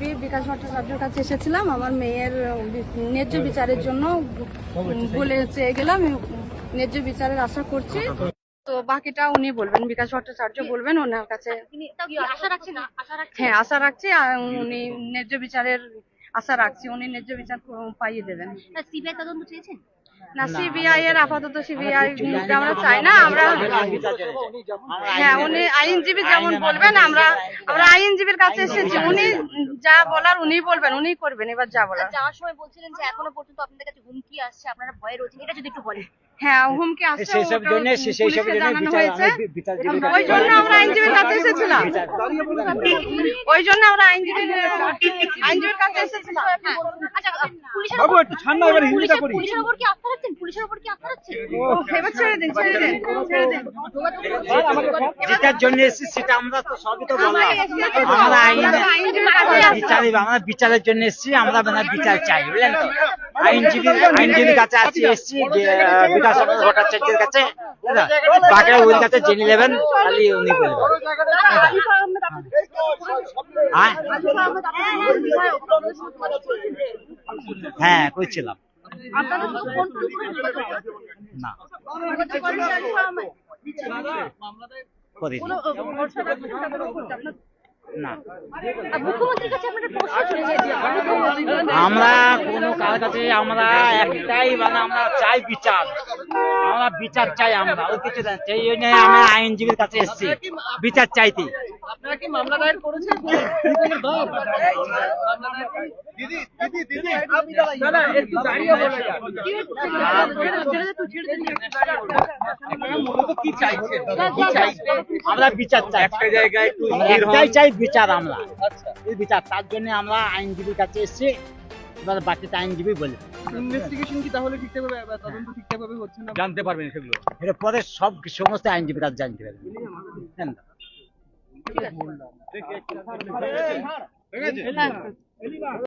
আইনজীবী বিকাশ ভট্টাচার্যের কাছে এসেছিলাম। আমার মেয়ের ন্যায্য বিচারের জন্য বলে চেয়ে গেলাম। ন্যায্য বিচারের আশা করছি। তো বাকিটা উনি বলবেন বিকাশ ভট্টাচার্য বলবেন ওনার কাছে হ্যাঁ আশা রাখছি উনি ন্যায্য বিচারের আশা রাখছি। উনি ন্যায্য বিচার পাইয়ে দেবেন। সিবিআই তদন্ত চেয়েছেন? না সিবিআই এর আপাতত সিবিআই আমরা চাই না আমরা হ্যাঁ উনি আইনজীবী যেমন বলবেন আমরা আমরা আইনজীবীর কাছে এসেছি। উনি যা বলার উনি বলবেন উনি করবেন এবার যা বলার। যাওয়ার সময় বলছিলেন যে এখনও পর্যন্ত আপনাদের কাছে হুমকি আসছে আপনারা ভয়ে রয়েছেন এটা যদি একটু বলেন। হ্যাঁ হুমকি আসছে সেই সব জন্য সেই সব জন্য ওই জন্য আমরা আইনজীবীর কাছে এসেছিলাম। ওই জন্য আমরা আইনজীবীর আইনজীবীর কাছে এসেছিলাম। আচ্ছা পুলিশের বাবু উপর- একটু ঠান্ডা এবার হিন্দিটা করি পুলিশের উপর কি আস্থা রাখছেন? পুলিশের উপর কি আস্থা রাখছেন? এবার ছেড়ে দিন ছেড়ে দিন ছেড়ে দিন। যেটার জন্য এসেছি সেটা আমরা তো সবই তো বললাম আমরা আইন আইনজীবীর কাছে আসছি। বিচার আমরা বিচারের জন্য এসেছি আমরা মানে বিচার চাই বুঝলেন তো? আইনজীবী আইনজীবীর কাছে আছি এসেছি বিকাশ ভট্টাচার্যের কাছে বাকিরা ওর কাছে জেনে নেবেন খালি উনি বলবেন। হ্যাঁ? করছিলাম না। আমরা কোনো কার কাছে আমরা একটাই মানে আমরা চাই বিচার। আমরা বিচার চাই আমরা, ওই কিছু চাই আমরা আইনজীবীর কাছে এসেছি। বিচার চাইতে। কি মামলা দায়ের করেছেন দাদা একটু দাঁড়িয়ে বলে যান মূলত কি চাইছেন কি চাইছেন আমরা বিচার চাই একটা জায়গায় একটু একটাই চাই বিচার আমরা বিচার তার জন্য আমরা আইনজীবীর কাছে এসেছি এবার বাকিটা আইনজীবী বলে ইনভেস্টিগেশন কি তাহলে ঠিকঠাক তদন্ত ঠিকঠাক হচ্ছে না জানতে পারবেন সেগুলো এটা পরে সব সমস্ত আইনজীবীর জানতে পারবেন? ঠিক আছে?